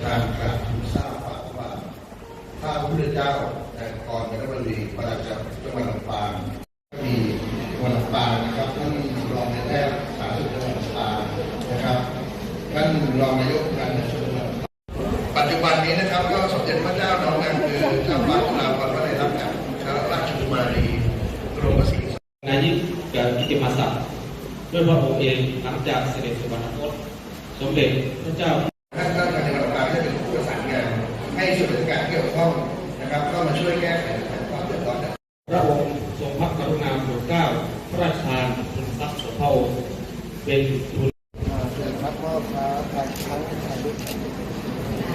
ทางการทูลทราบว่าถ้าพระพุทธเจ้าแต่ก่อนเป็นบดีประราชจังหวัดลำปางมีจังหวัดลำปางนะครับท่านรองนายแพทย์สาธารณสุขจังหวัดลำปางนะครับท่านรองนายกการเงินจังหวัดปัจจุบันนี้นะครับก็สมเด็จพระเจ้าน้องนางคือเจ้าฟ้าจุฬาภรณ์วลัยลักษณ์พระราชกุมารีกรมศรีนายยิ่งกับกิติมาศักดิ์ด้วยพระองค์เองหลังจากเสด็จสวรรคตสมเด็จพระเจ้า ส่วนราชการที่เกี่ยวข้องนะครับก็มาช่วยแก้ไขปัญหาความเดือดร้อนพระองค์ทรงพระกรุณาโปรดเกล้าพระราชทานทุนทรัพย์ส่วนพระองค์เป็นทุน เชิญครับว่าพระทางทั้งทางด้วย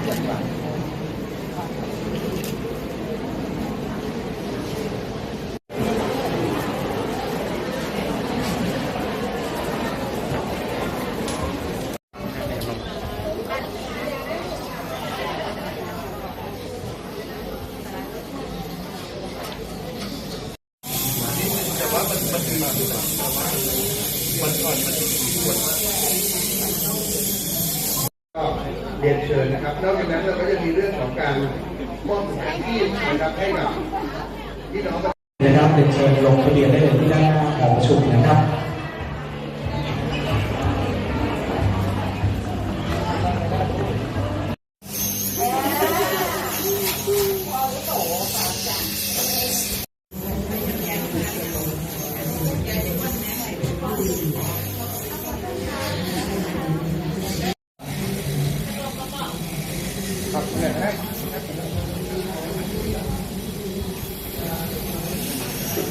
จากหลัง ก็เรียนเชิญนะครับนอกจากนั้นเราก็จะมีเรื่องของการมอบสถานที่นะครับให้กับพี่น้องนนะครับเรียนเชิญลงทะเบียนได้เลยที่ด้านหน้าหอประชุมนะครับ ね。